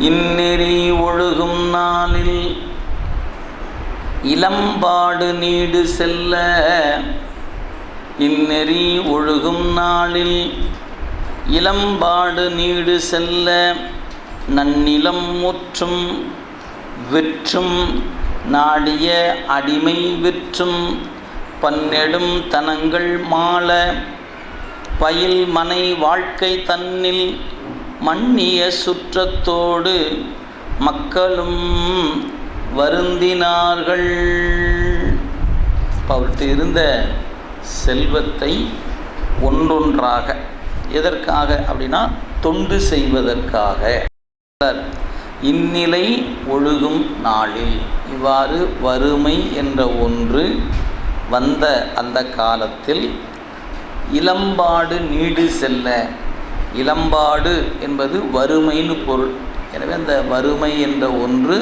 இந்நெறி ஒழுகும் நாளில் இளம்பாடு நீடு செல்ல இந்நெறி ஒழுகும் நாளில் இளம்பாடு நீடு செல்ல நன்னிலம் முற்றும் விற்றும் நாடிய அடிமை விற்றும் பன்னெடும் தனங்கள் மாள பயில் மனை வாழ்க்கை தன்னில் மன்னிய சுற்றத்தோடு மக்களும் வருந்தினார்கள். அவர்கிட்ட இருந்த செல்வத்தை ஒன்றொன்றாக எதற்காக அப்படின்னா தொண்டு செய்வதற்காக. இந்நிலை ஒழுகும் நாளில் இவ்வாறு வறுமை என்ற ஒன்று வந்த அந்த காலத்தில் இளம்பாடு நீடு செல்ல இளம்பாடு என்பது வறுமைன்னு பொருள். எனவே அந்த வறுமை என்ற ஒன்று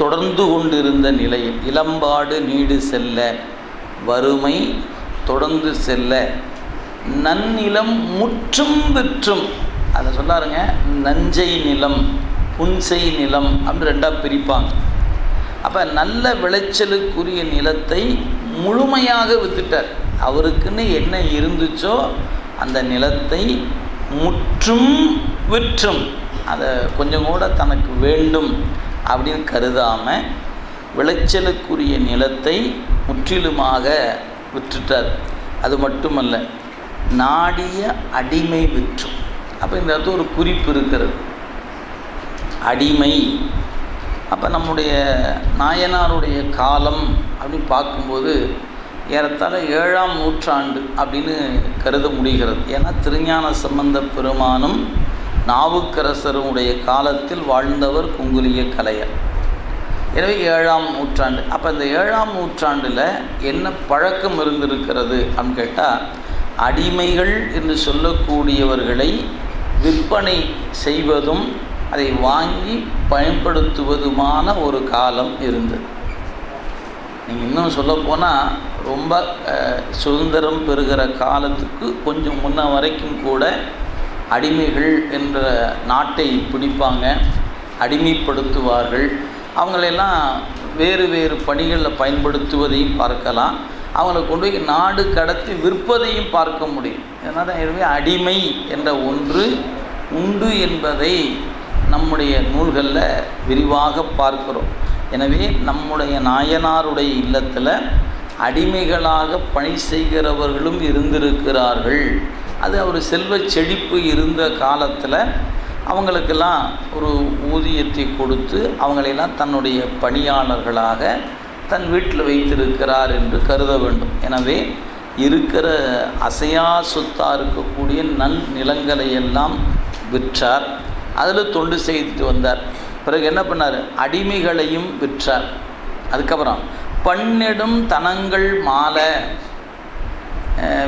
தொடர்ந்து கொண்டிருந்த நிலையில் இளம்பாடு நீடு செல்ல வறுமை தொடர்ந்து செல்ல நன்னிலம் முற்றும் விற்றும். அதை சொல்லாருங்க நஞ்சை நிலம் புன்சை நிலம் அப்படின்னு ரெண்டாக பிரிப்பாங்க. அப்போ நல்ல விளைச்சலுக்குரிய நிலத்தை முழுமையாக வித்துட்டார். அவருக்குன்னு என்ன இருந்துச்சோ அந்த நிலத்தை முற்றும் விற்றும். அதை கொஞ்சம் கூட தனக்கு வேண்டும் அப்படின்னு கருதாமல் விளைச்சலுக்குரிய நிலத்தை முற்றிலுமாக விற்றுட்டார். அது மட்டுமல்ல நாடிய அடிமை விற்றும். அப்போ இந்த இடத்துல ஒரு குறிப்பு இருக்கிறது. அடிமை. அப்போ நம்முடைய நாயனாருடைய காலம் அப்படின்னு பார்க்கும்போது ஏறத்தாழ ஏழாம் நூற்றாண்டு அப்படின்னு கருத முடிகிறது. ஏன்னா திருஞான சம்பந்த பெருமானும் நாவுக்கரசருடைய காலத்தில் வாழ்ந்தவர் குங்குலிய கலையர் எனவே ஏழாம் நூற்றாண்டு. அப்போ இந்த ஏழாம் நூற்றாண்டில் என்ன பழக்கம் இருந்திருக்கிறது அப்படின்னு கேட்டால் அடிமைகள் என்று சொல்லக்கூடியவர்களை விற்பனை செய்வதும் அதை வாங்கி பயன்படுத்துவதுமான ஒரு காலம் இருந்தது. நீங்கள் இன்னும் சொல்லப்போனால் ரொம்ப சுதந்திரம் பெறுகிற காலத்துக்கு கொஞ்சம் முன்ன வரைக்கும் கூட அடிமைகள் என்ற நாட்டை பிடிப்பாங்க அடிமைப்படுத்துவார்கள். அவங்களெல்லாம் வேறு வேறு பணிகளில் பயன்படுத்துவதையும் பார்க்கலாம். அவங்கள கொண்டு போய் நாடு கடத்தி விற்பதையும் பார்க்க முடியும். அதனால் எனவே அடிமை என்ற ஒன்று உண்டு என்பதை நம்முடைய நூல்களில் விரிவாக பார்க்கிறோம். எனவே நம்முடைய நாயனாருடைய இல்லத்தில் அடிமைகளாக பணி செய்கிறவர்களும் இருந்திருக்கிறார்கள். அது அவர் செல்வ செழிப்பு இருந்த காலத்தில் அவங்களுக்கெல்லாம் ஒரு ஊதியத்தை கொடுத்து அவங்களையெல்லாம் தன்னுடைய பணியாளர்களாக தன் வீட்டில் வைத்திருக்கிறார் என்று கருத வேண்டும். எனவே இருக்கிற அசையா சொத்தாக இருக்கக்கூடிய நல் நிலங்களை எல்லாம் விற்றார். அதில் தொண்டு செய்துட்டு வந்தார். பிறகு என்ன பண்ணார்? அடிமைகளையும் விற்றார். அதுக்கப்புறம் பன்னெடும் தனங்கள் மாலை.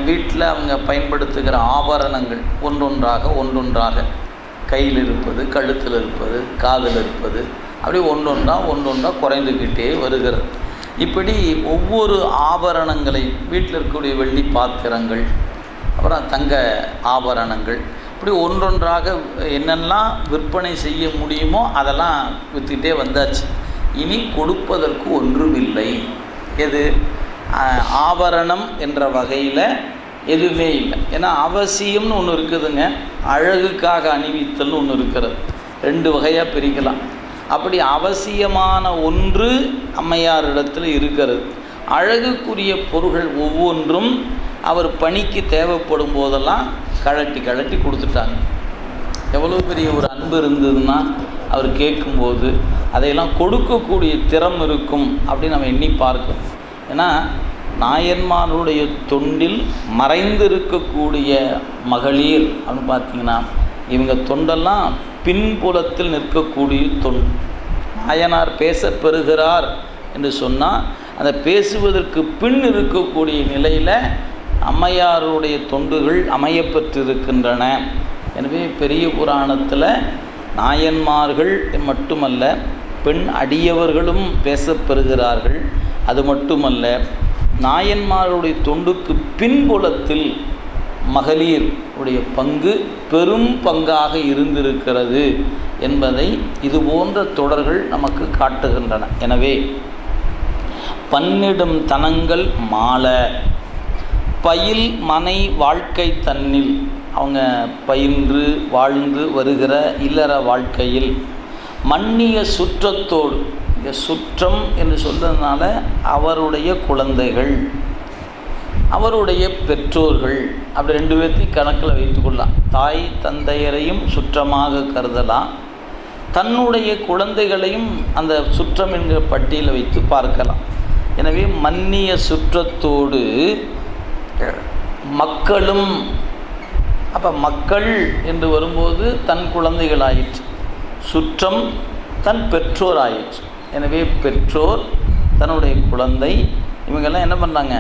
வீட்டில் அவங்க பயன்படுத்துகிற ஆபரணங்கள் ஒன்றொன்றாக ஒன்றொன்றாக. கையில் இருப்பது கழுத்தில் இருப்பது காதில் இருப்பது அப்படி ஒன்றொன்றா ஒன்றொன்றா குறைந்துக்கிட்டே வருகிறது. இப்படி ஒவ்வொரு ஆபரணங்களை வீட்டில் இருக்கக்கூடிய வெள்ளி பாத்திரங்கள் அப்புறம் தங்க ஆபரணங்கள் இப்படி ஒன்றொன்றாக என்னெல்லாம் விற்பனை செய்ய முடியுமோ அதெல்லாம் விற்றுக்கிட்டே வந்தாச்சு. இனி கொடுப்பதற்கு ஒன்றுமில்லை. எது? ஆபரணம் என்ற வகையில் எதுவுமே இல்லை. ஏன்னா அவசியம்னு ஒன்று இருக்குதுங்க. அழகுக்காக அணிவித்தல்னு ஒன்று இருக்கிறது. ரெண்டு வகையாக பிரிக்கலாம். அப்படி அவசியமான ஒன்று அம்மையாரிடத்தில் இருக்கிறது. அழகுக்குரிய பொருள்கள் ஒவ்வொன்றும் அவர் பணிக்கு தேவைப்படும் போதெல்லாம் கழட்டி கழட்டி கொடுத்துட்டாங்க. எவ்வளோ பெரிய ஒரு அன்பு இருந்ததுன்னா அவர் கேட்கும்போது அதையெல்லாம் கொடுக்கக்கூடிய திறம் இருக்கும் அப்படின்னு நம்ம எண்ணி பார்க்கணும். ஏன்னா நாயன்மாருடைய தொண்டில் மறைந்திருக்கக்கூடிய மகளிர் அப்படின்னு பார்த்தீங்கன்னா இவங்க தொண்டெல்லாம் பின்புலத்தில் நிற்கக்கூடிய தொண்டு. நாயனார் பேச பெறுகிறார் என்று சொன்னால் அந்த பேசுவதற்கு பின் இருக்கக்கூடிய நிலையில் அம்மையாருடைய தொண்டுகள் அமையப்பெற்றிருக்கின்றன. எனவே பெரிய புராணத்தில் நாயன்மார்கள் மட்டுமல்ல பெண் அடியவர்களும் பேசப்பெறுகிறார்கள். அது மட்டுமல்ல நாயன்மாருடைய தொண்டுக்கு பின்புலத்தில் மகளிர் உடைய பங்கு பெரும் பங்காக இருந்திருக்கிறது என்பதை இது போன்ற தொடர்கள் நமக்கு காட்டுகின்றன. எனவே பன்னிடும் தனங்கள் மாலை. பயில் மனை வாழ்க்கை தன்னில். அவங்க பயின்று வாழ்ந்து வருகிற இல்லற வாழ்க்கையில். மன்னிய சுற்றத்தோடு இங்கே சுற்றம் என்று சொல்கிறதுனால அவருடைய குழந்தைகள் அவருடைய பெற்றோர்கள் அப்படி ரெண்டு பேர்த்தையும் கணக்கில் வைத்துக்கொள்ளலாம் தாய் தந்தையரையும் சுற்றமாக கருதலாம். தன்னுடைய குழந்தைகளையும் அந்த சுற்றம் என்கிற பட்டியலை வைத்து பார்க்கலாம். எனவே மன்னிய சுற்றத்தோடு மக்களும் அப்போ மக்கள் என்று வரும்போது தன் குழந்தைகள் ஆயிற்று சுற்றம் தன் பெற்றோர் ஆயிற்று எனவே பெற்றோர் தன்னுடைய குழந்தை இவங்கெல்லாம் என்ன பண்ணாங்க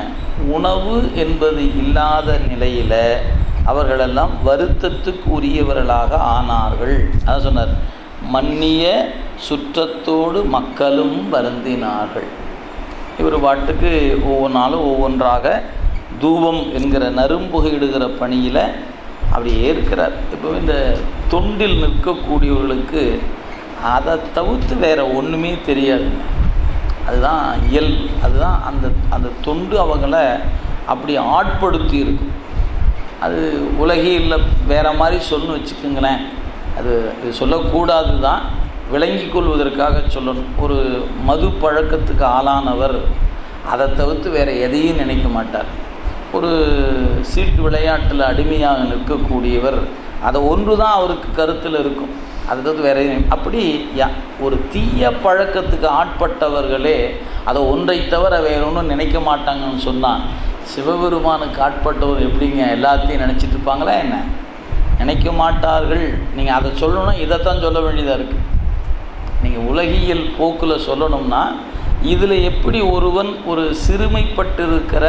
உணவு என்பது இல்லாத நிலையில் அவர்களெல்லாம் வருத்தத்துக்கு உரியவர்களாக ஆனார்கள். அதான் சொன்னார். மன்னிய சுற்றத்தோடு மக்களும் வருந்தினார்கள். இவர் பாட்டுக்கு ஒவ்வொரு நாளும் ஒவ்வொன்றாக தூபம் என்கிற நரும்புகையிடுகிற பணியில் அப்படியே இருக்கிறார். இப்போ இந்த தொண்டில் நிற்கக்கூடியவர்களுக்கு அதை தவிர்த்து வேறு ஒன்றுமே தெரியாதுங்க அதுதான் இயல்பு. அதுதான் அந்த அந்த தொண்டு அவங்கள அப்படி ஆட்படுத்தி இருக்கும் அது உலகில் வேறு மாதிரி சொல்லணும் வச்சுக்கோங்களேன். அது இது சொல்லக்கூடாது தான் விளங்கி கொள்வதற்காக சொல்லணும். ஒரு மது பழக்கத்துக்கு ஆளானவர் அதை தவிர்த்து வேறு எதையும் நினைக்க மாட்டார். ஒரு சீட்டு விளையாட்டில் அடிமையாக நிற்கக்கூடியவர் அதை ஒன்று தான் அவருக்கு கருத்தில் இருக்கும். அதை தவிர்த்து வேற அப்படி யா ஒரு தீய பழக்கத்துக்கு ஆட்பட்டவர்களே அதை ஒன்றை தவிர வேற ஒன்றும் நினைக்க மாட்டாங்கன்னு சொன்னால் சிவபெருமானுக்கு ஆட்பட்டவர் எப்படிங்க எல்லாத்தையும் நினச்சிட்டு இருப்பாங்களா என்ன? நினைக்க மாட்டார்கள். நீங்கள் அதை சொல்லணும் இதைத்தான் சொல்ல வேண்டியதாக இருக்குது நீங்கள் உலகியல் போக்கில் சொல்லணும்னா இதில் எப்படி ஒருவன் ஒரு சிறுமைப்பட்டிருக்கிற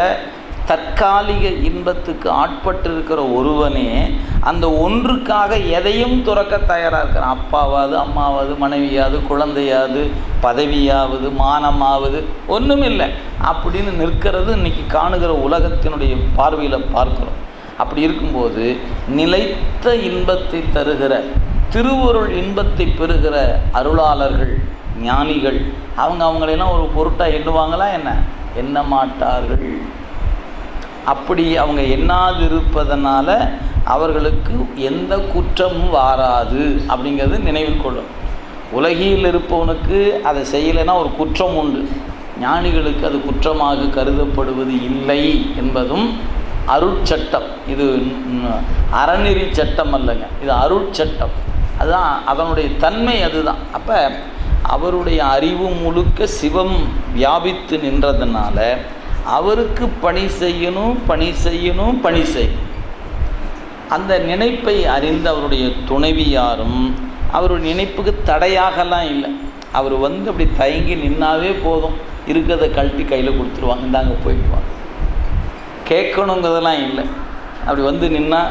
தற்காலிக இன்பத்துக்கு ஆட்பட்டிருக்கிற ஒருவனே அந்த ஒன்றுக்காக எதையும் துறக்க தயாராக இருக்கிறான். அப்பாவாவது அம்மாவாவது மனைவியாவது குழந்தையாவது பதவியாவது மானமாவது ஒன்றுமில்லை அப்படின்னு நிற்கிறது இன்னைக்கு காணுகிற உலகத்தினுடைய பார்வையில் பார்க்குறோம். அப்படி இருக்கும்போது நிலைத்த இன்பத்தை தருகிற திருவருள் இன்பத்தை பெறுகிற அருளாளர்கள் ஞானிகள் அவங்க அவங்களெல்லாம் ஒரு பொருட்டாக எண்ணுவாங்களா என்ன? எண்ண மாட்டார்கள். அப்படி அவங்க எண்ணாதிருப்பதனால அவர்களுக்கு எந்த குற்றமும் வாராது அப்படிங்கிறது நினைவில் கொள்ளும். உலகில் இருப்பவனுக்கு அதை செய்யலைன்னா ஒரு குற்றம் உண்டு. ஞானிகளுக்கு அது குற்றமாக கருதப்படுவது இல்லை என்பதும் அருட்சட்டம். இது அறநெறி சட்டம் அல்லங்க. இது அருட்சட்டம். அதுதான் அதனுடைய தன்மை அதுதான். அப்போ அவருடைய அறிவு முழுக்க சிவம் வியாபித்து நின்றதுனால அவருக்கு பணி செய்யணும் பணி செய்யணும் பணி செய்யணும் அந்த நினைப்பை அறிந்த அவருடைய துணைவியாரும் அவருடைய நினைப்புக்கு தடையாகலாம் இல்லை. அவர் வந்து அப்படி தயங்கி நின்னாவே போதும். இருக்கிறத கழட்டி கையில் கொடுத்துருவாங்க. இந்தாங்க போயிடுவாங்க கேட்கணுங்கிறதெல்லாம் இல்லை. அப்படி வந்து நின்னா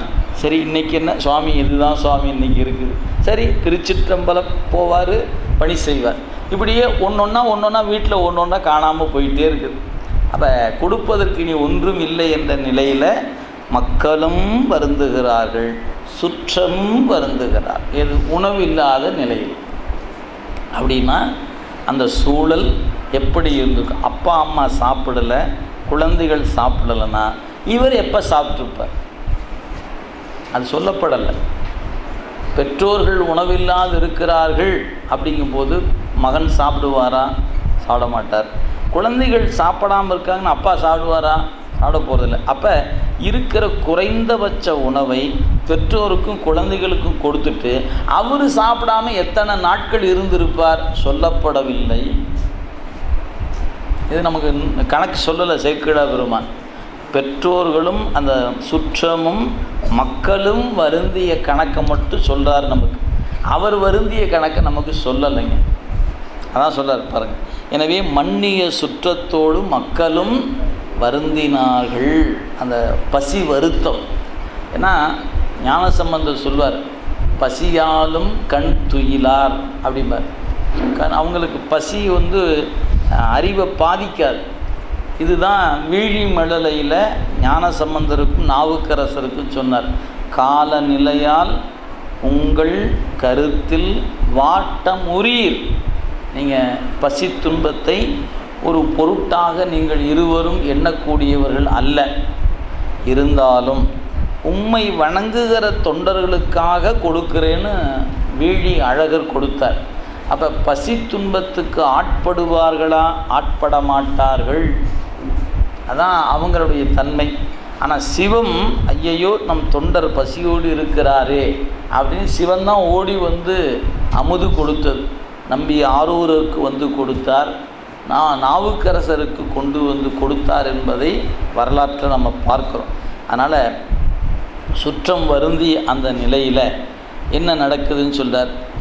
சரி இன்னைக்கு என்ன? சுவாமி இதுதான் சுவாமி இன்றைக்கி இருக்குது. சரி திருச்சிற்றம்பலம் போவார் பணி செய்வார். இப்படியே ஒன்று ஒன்றா ஒன்று ஒன்றா வீட்டில் ஒன்று ஒன்றா காணாமல் போயிட்டே இருக்குது. அப்போ கொடுப்பதற்கு இனி ஒன்றும் இல்லை என்ற நிலையில் மக்களும் வருந்துகிறார்கள் சுற்றமும் வருந்துகிறார். உணவு உணவில்லாத நிலையில். அப்படின்னா அந்த சூழல் எப்படி இருந்திருக்கும் அப்பா அம்மா சாப்பிடலை குழந்தைகள் சாப்பிடலைன்னா இவர் எப்போ சாப்பிட்ருப்பார் அது சொல்லப்படலை. பெற்றோர்கள் உணவில்லாது இருக்கிறார்கள் அப்படிங்கும்போது மகன் சாப்பிடுவாரா? சாப்பிட மாட்டார். குழந்தைகள் சாப்பிடாமல் இருக்காங்கன்னு அப்பா சாப்பிடுவாரா? சாப்பிட போகிறதில்ல அப்போ இருக்கிற குறைந்தபட்ச உணவை பெற்றோருக்கும் குழந்தைகளுக்கும் கொடுத்துட்டு அவர் சாப்பிடாம எத்தனை நாட்கள் இருந்திருப்பார் சொல்லப்படவில்லை. இது நமக்கு கணக்கு சொல்லலை சேக்கிடா பெருமான். பெற்றோர்களும் அந்த சுற்றமும் மக்களும் வருந்திய கணக்கை மட்டும் சொல்கிறார் நமக்கு. அவர் வருந்திய கணக்கை நமக்கு சொல்லலைங்க. அதான் சொல்கிறார் பாருங்க. எனவே மண்ணிய சுற்றத்தோடு மக்களும் வருந்தினார்கள். அந்த பசி வருத்தம். ஏன்னா ஞானசம்பந்தர் சொல்வார் பசியாலும் கண் துயிலார் அப்படிம்பார். கண் அவங்களுக்கு பசி வந்து அறிவை பாதிக்காது. இதுதான் வீழி மழலையில் ஞானசம்பந்தருக்கும் நாவுக்கரசருக்கும் சொன்னார். காலநிலையால் உங்கள் கருத்தில் வாட்டமுறீர். நீங்கள் பசி துன்பத்தை ஒரு பொருட்டாக நீங்கள் இருவரும் எண்ணக்கூடியவர்கள் அல்ல. இருந்தாலும் உம்மை வணங்குகிற தொண்டர்களுக்காக கொடுக்கிறேன்னு வீழி அழகர் கொடுத்தார். அப்போ பசி துன்பத்துக்கு ஆட்படுவார்களா? ஆட்பட மாட்டார்கள் அதான் அவங்களுடைய தன்மை. ஆனால் சிவம் ஐயையோ நம் தொண்டர் பசியோடு இருக்கிறாரே அப்படின்னு சிவன் தான் ஓடி வந்து அமுது கொடுத்தது. நம்பி ஆரூருக்கு வந்து கொடுத்தார். நான் நாவுக்கரசருக்கு கொண்டு வந்து கொடுத்தார் என்பதை வரலாற்றில் நம்ம பார்க்குறோம். அதனால் சுற்றம் வருந்தி அந்த நிலையில் என்ன நடக்குதுன்னு சொல்கிறார்